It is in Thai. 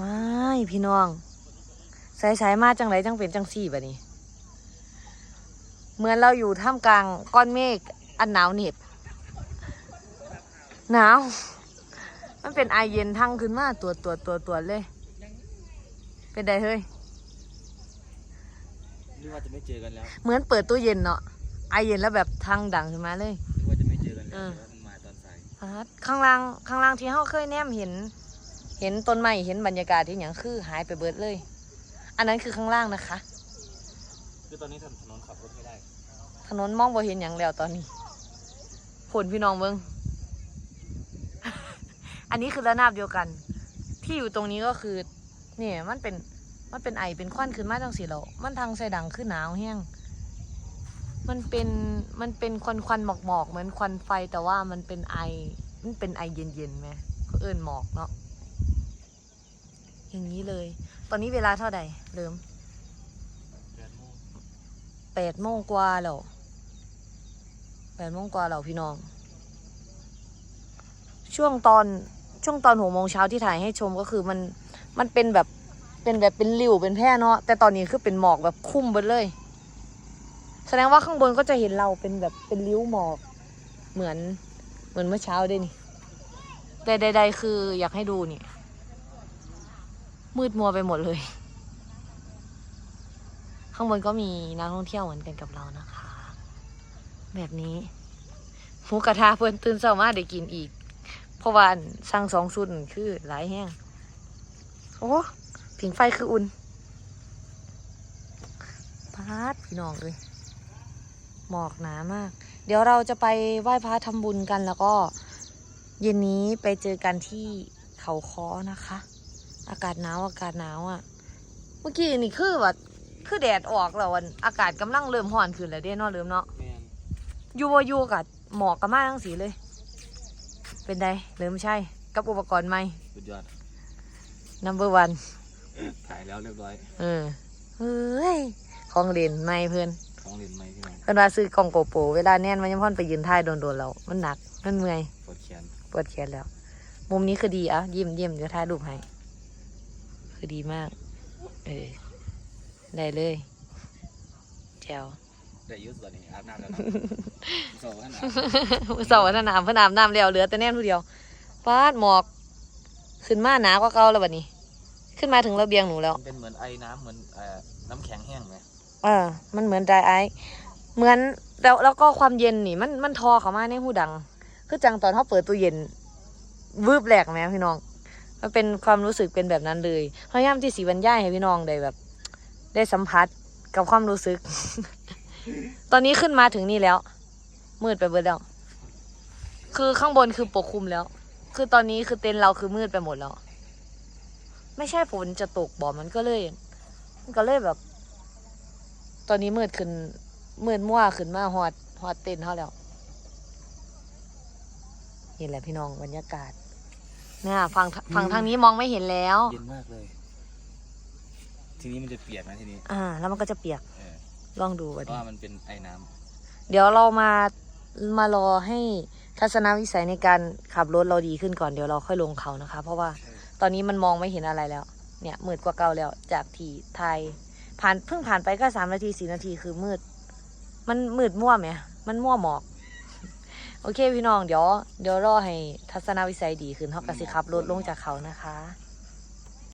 ว้ายพี่น้องสายสายๆมาจังไรจังเป็นจังสี่บะนี้ เหมือนเราอยู่ท่ามกลางก้อนเมฆอันหนาวเหน็บหนาว มันเป็นไอเย็นทั้งขึ้นมาตัวตัวตัวตัวเลย เป็นไดเฮ้ยนึกว่าจะไม่เจอกันแล้วเหมือนเปิดตู้เย็นเนาะไอเย็นแล้วแบบทั้งดังขึ้นมาเลยนึกว่าจะไม่เจอกันแล้วเออแต่ว่ามันมาตอนสายพาดข้างล่างข้างล่างที่เขาเคยแนมเห็น เห็นต้นไม้เห็นบรรยากาศที่อย่างคือหายไปเบิดเลย อันนั้นคือข้างล่างนะคะ คือตอนนี้ถนนขับรถไม่ได้ ถนนมองบ่เห็นอย่างแล้วตอนนี้ผลพี่น้องเมืองอันนี้คือระนาบเดียวกัน ที่อยู่ตรงนี้ก็คือเนี่ยมันเป็นมันเป็นไอเป็นควันขึ้นมาจังสีเรามันทางใส่ดังขึ้นหนาวแห้งมันเป็นมันเป็นควันควันหมอกหมอกๆเหมือนควันไฟแต่ว่ามันเป็นไอมันเป็นไอเย็นเย็นๆไหมก็เอิญหมอกเนาะ อย่างนี้เลย ตอนนี้เวลาเท่าใดเริ่มแปดโมงแปดโมงกว่าแล้วแปดโมงกว่าแล้วพี่น้อง ช่วงตอนช่วงตอนหกโมงเช้าที่ถ่ายให้ชมก็คือมันมันเป็นแบบเป็นแบบเป็นริ้วเป็นแพร่เนาะแต่ตอนนี้คือเป็นหมอกแบบคุ้มไปเลย แสดงว่าข้างบนก็จะเห็นเราเป็นแบบเป็นริ้วหมอกเหมือนเหมือนเมื่อเช้าด้วยนี่แต่ใด ๆ คืออยากให้ดูนี่ มืดมัวไปหมดเลย ข้างบนก็มีนักท่องเที่ยวเหมือนกันกับเรานะคะ แบบนี้หมูกระทะเพื่อนตื่นเช้ามาได้กินอีก เพราะว่าอันสั่งสองชุดนั่นคือหลายแห้ง โอ้ผิงไฟคืออุ่นพาดพี่น้องเลยหมอกหนามาก เดี๋ยวเราจะไปไหว้พระทำบุญกันแล้วก็ เย็นนี้ไปเจอกันที่เขาค้อนะคะ อากาศหนาวอากาศหนาวอะ่ะ เมื่อกี้นี่คือว่าคือแดดออกแล้ววันอากาศกำลังเริ่มร้อนขึ้นแล้วเด้เนาะเริ่มเนาะแมนอยู่บ่อยู่กับหมอกกับมาทั้งสีเลย เป็นไดเริ่มใช่ กับอุปกรณ์ใหม่สุดยอด number one ถ่ายแล้วเรียบร้อย เออเฮ้ยของเล่นใหม่เพื่อนของเล่นใหม่พี่น้องเพื่อนว่าซื้อกล่องโกโปรเวลาแน่นมันยังพ่อนไปยืนท่ายโดนๆเรามันหนักมันเมื่อยปวดแขนปวดแขนแล้ว มุมนี้คือดีอะยิ้มยิ้มเดี๋ยวถ่ายรูปให้ คือดีมาก เออ ได้เลยแจวได้อยุ่ส่วนนี้อาบน้ำแล้วนะสอบว่าหนาเสาร์วันน้ำเพื่นอาบน้ำแล้วเหลือแต่แน่นผู้เดียวฟาดหมอก ขึ้นมาหนากว่าเก่าแล้วบัดนี้ ขึ้นมาถึงระเบียงหนูแล้วมันเป็นเหมือนไอ้น้ำเหมือนเอ่อน้ำแข็งแห้งไหมเออ มันเหมือน dry ice เหมือนแล้วแล้วก็ความเย็นนี่ มันมันทอเข้ามาในหูดัง คือจังตอนเขาเปิดตู้เย็นวืบแหลกไหมพี่น้อง มันเป็นความรู้สึกเป็นแบบนั้นเลยพยายามที่สีบรรยายให้พี่น้องได้แบบ ได้สัมผัสกับความรู้สึก ตอนนี้ขึ้นมาถึงนี่แล้ว มืดไปเบิดแล้ว คือข้างบนคือปกคลุมแล้ว คือตอนนี้คือเต็นท์เราคือมืดไปหมดแล้ว ไม่ใช่ฝนจะตกบ่มันก็เลย มันก็เลยแบบ ตอนนี้มืดขึ้น มืดมั่วขึ้นมาฮอดฮอดเต็นท์เขาแล้วนี่แหละพี่น้องบรรยากาศ เนี่ยฝั่งฝั่งทางนี้มองไม่เห็นแล้ว เย็นมากเลย ทีนี้มันจะเปียกนะทีนี้ อ่า แล้วมันก็จะเปียกเออลองดูเพบัดราะนี้ว่ามันเป็นไอ้น้ำเดี๋ยวเรามามารอให้ทัศนวิสัยในการขับรถเราดีขึ้นก่อนเดี๋ยวเราค่อยลงเขานะคะ เพราะว่าตอนนี้มันมองไม่เห็นอะไรแล้ว เนี่ยมืดกว่าเก่าแล้ว จากที่ไทยผ่านเพิ่งผ่านไปก็สามนาทีสี่นาทีคือมืด มันมืดมั่วไหมมันมั่วหมอก โอเคพี่น้องเดี๋ยวเดี๋ยวรอให้ทัศนวิสัยดีขึ้นเขากระสิขับรถลงจากเขานะคะ